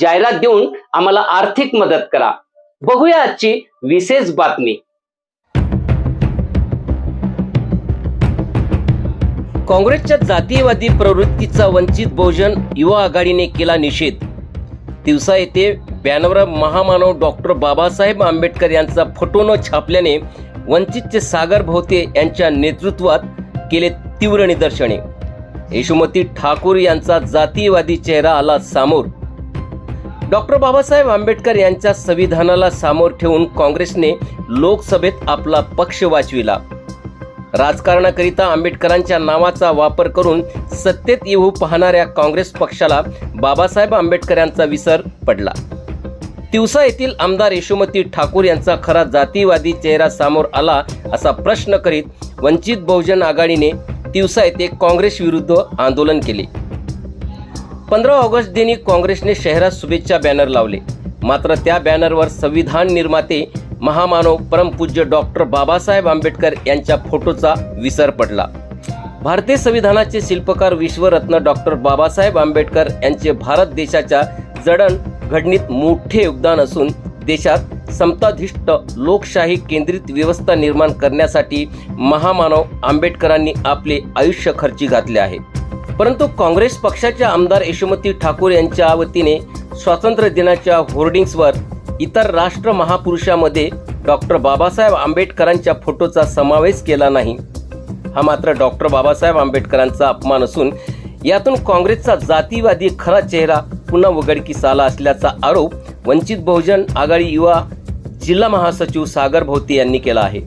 जाहिरात देऊन आम्हाला आर्थिक मदत करा. बघूया आजची विशेष बातमी. काँग्रेसच्या जातीयवादी प्रवृत्तीचा वंचित बहुजन युवा आघाडीने केला निषेध. दिवसा येथे बॅनरवर महामानव डॉक्टर बाबासाहेब आंबेडकर यांचा फोटो न छापल्याने वंचितचे सागर भोवते यांच्या नेतृत्वात केले तीव्र निदर्शने. यशोमती ठाकूर यांचा जातीयवादी चेहरा आला सामोर. डॉक्टर बाबासाहेब आंबेडकर यांच्या संविधानाला सामोर ठेवून काँग्रेसने लोकसभेत आपला पक्ष वाचविला राजकारणाकरिता आंबेडकरांच्या नावाचा वापर करून सत्तेत येऊ पाहणाऱ्या काँग्रेस पक्षाला बाबासाहेब आंबेडकर यांचा विसर पडला. तिवसा येथील आमदार यशोमती ठाकूर यांचा खरा जातीवादी चेहरा समोर आला असा प्रश्न करीत वंचित बहुजन आघाडीने तिवसा येथे काँग्रेस विरुद्ध आंदोलन केले. पंधरा ऑगस्ट दिनी काँग्रेसने शहरात शुभेच्छा बॅनर लावले. मात्र त्या बॅनरवर संविधान निर्माते महामानव परमपूज्य डॉक्टर बाबासाहेब आंबेडकर यांच्या फोटोचा विसर पडला. भारतीय संविधानाचे शिल्पकार विश्वरत्न डॉक्टर बाबासाहेब आंबेडकर यांचे भारत देशाच्या जडण घडणीत मोठे योगदान असून देशात समताधिष्ट लोकशाही केंद्रित व्यवस्था निर्माण करण्यासाठी महामानव आंबेडकरांनी आपले आयुष्य खर्ची घातले आहे. परंतु काँग्रेस पक्षाच्या आमदार यशोमती ठाकूर यांच्या वतीने स्वातंत्र्य दिनाच्या होर्डिंग्सवर इतर राष्ट्र महापुरुषामध्ये डॉक्टर बाबासाहेब आंबेडकरांच्या फोटोचा समावेश केला नाही. हा मात्र डॉक्टर बाबासाहेब आंबेडकरांचा अपमान असून यातून काँग्रेसचा जातीवादी खरा चेहरा पुन्हा उघडकीस आला असल्याचा आरोप वंचित बहुजन आघाडी युवा जिल्हा महासचिव सागर भोवते यांनी केला आहे.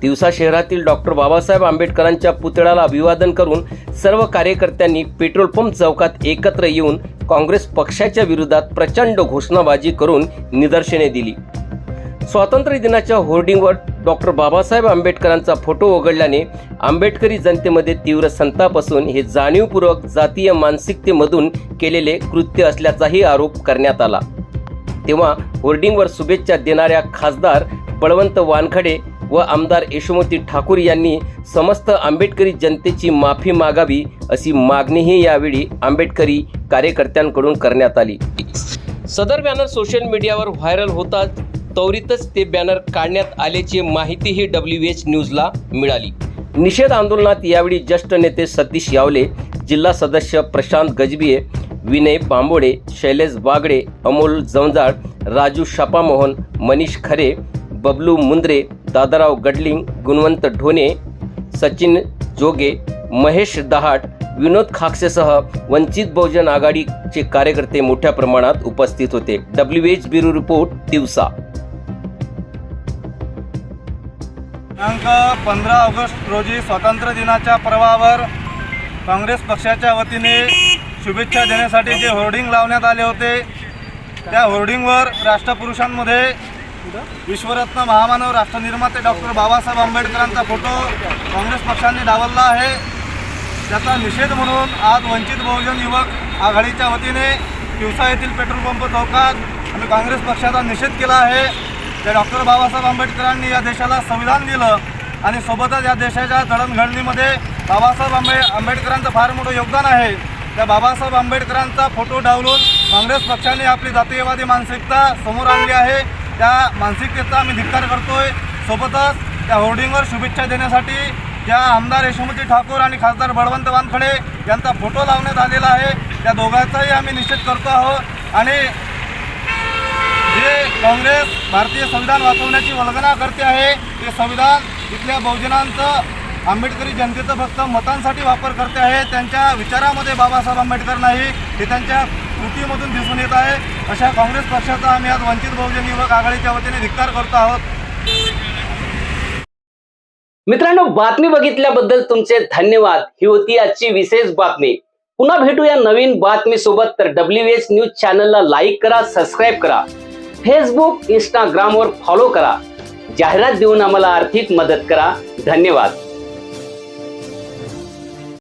दिवसा शहरातील डॉक्टर बाबासाहेब आंबेडकरांच्या पुतळ्याला अभिवादन करून सर्व कार्यकर्त्यांनी पेट्रोल पंप चौकात एकत्र येऊन काँग्रेस पक्षाच्या विरोधात प्रचंड घोषणाबाजी करून निदर्शने दिली. स्वातंत्र्य दिनाच्या होर्डिंगवर डॉक्टर बाबासाहेब आंबेडकरांचा फोटो उघडल्याने आंबेडकरी जनतेमध्ये तीव्र संताप असून हे जाणीवपूर्वक जातीय मानसिकतेमधून केलेले कृत्य असल्याचाही आरोप करण्यात आला. तेव्हा होर्डिंगवर शुभेच्छा देणाऱ्या खासदार बळवंत वानखडे व आमदार यशोमती ठाकूर यांनी समस्त आंबेडकरी जनतेची माफी मागावी अशी मागणीही यावेळी आंबेडकरी कार्यकर्त्यांकडून करण्यात आली. सदर बॅनर सोशल मीडियावर व्हायरल होतात त्वरितच ते बॅनर काढण्यात आल्याची माहितीही डब्ल्यू एच न्यूजला मिळाली. निषेध आंदोलनात यावेळी ज्येष्ठ नेते सतीश यावले जिल्हा सदस्य प्रशांत गजबिये विनय बांबोडे शैलेश बागडे अमोल जंजाळ राजू शापामोहन मनीष खरे बबलू मुंद्रे दादाराव गडलिंग गुणवंत ढोणे सचिन जोगे महेश दहाट विनोद खाकसेसह वंचित बहुजन आघाडीचे कार्यकर्ते मोठ्या प्रमाणात उपस्थित होते. डब्ल्यू एच ब्युरो रिपोर्ट दिवसा. दिनांक पंधरा ऑगस्ट रोजी स्वातंत्र्य दिनाच्या पर्वावर काँग्रेस पक्षाच्या वतीने शुभेच्छा देण्यासाठी जे होर्डिंग लावण्यात आले होते त्या होर्डिंगवर राष्ट्रपुरुषांमध्ये विश्वरत्न महामानव राष्ट्रनिर्माते डॉक्टर बाबासाहेब आंबेडकरांचा फोटो काँग्रेस पक्षाने डावलला आहे. त्याचा निषेध म्हणून आज वंचित बहुजन युवक आघाडीच्या वतीने दिवसा येथील पेट्रोल पंप चौकात आम्ही काँग्रेस पक्षाचा निषेध केला आहे. त्या डॉक्टर बाबासाहेब आंबेडकरांनी या देशाला संविधान दिलं आणि सोबतच या देशाच्या जडणघडणीमध्ये बाबासाहेब आंबे आंबेडकरांचं फार मोठं योगदान आहे. त्या बाबासाहेब आंबेडकरांचा फोटो डावलून काँग्रेस पक्षाने आपली जातीयवादी मानसिकता समोर आणली आहे. त्या मानसिकतेचा आम्ही धिक्कार करतोय. सोबतच त्या होर्डिंगवर शुभेच्छा देण्यासाठी ज्या आमदार यशोमती ठाकूर आणि खासदार बळवंत वानखडे यांचा फोटो लावण्यात आलेला आहे. त्या दोघांचाही आम्ही निषेध करतो आहोत. आणि जे काँग्रेस भारतीय संविधान वाचवण्याची वल्गना करते आहे ते संविधान इथल्या बहुजनांचं आंबेडकरी जनतेचं फक्त मतांसाठी वापर करते आहे. त्यांच्या विचारामध्ये बाबासाहेब आंबेडकर नाही. हे त्यांच्या कृतीमधून दिसून येत आहे. अशा काँग्रेस पक्षाचा आम्ही आज वंचित बहुजन युवक आघाडीच्या वतीने धिक्कार करतो आहोत. मित्रांनो बातमी बघितल्याबद्दल तुमचे धन्यवाद. ही होती आजची विशेष बातमी. पुन्हा भेटूया नवीन बातमीसोबत. तर डब्ल्यू एच न्यूज चॅनलला लाईक करा सबस्क्राईब करा. फेसबुक इंस्टाग्रामवर फॉलो करा. जाहिरात देऊन आम्हाला आर्थिक मदत करा. धन्यवाद.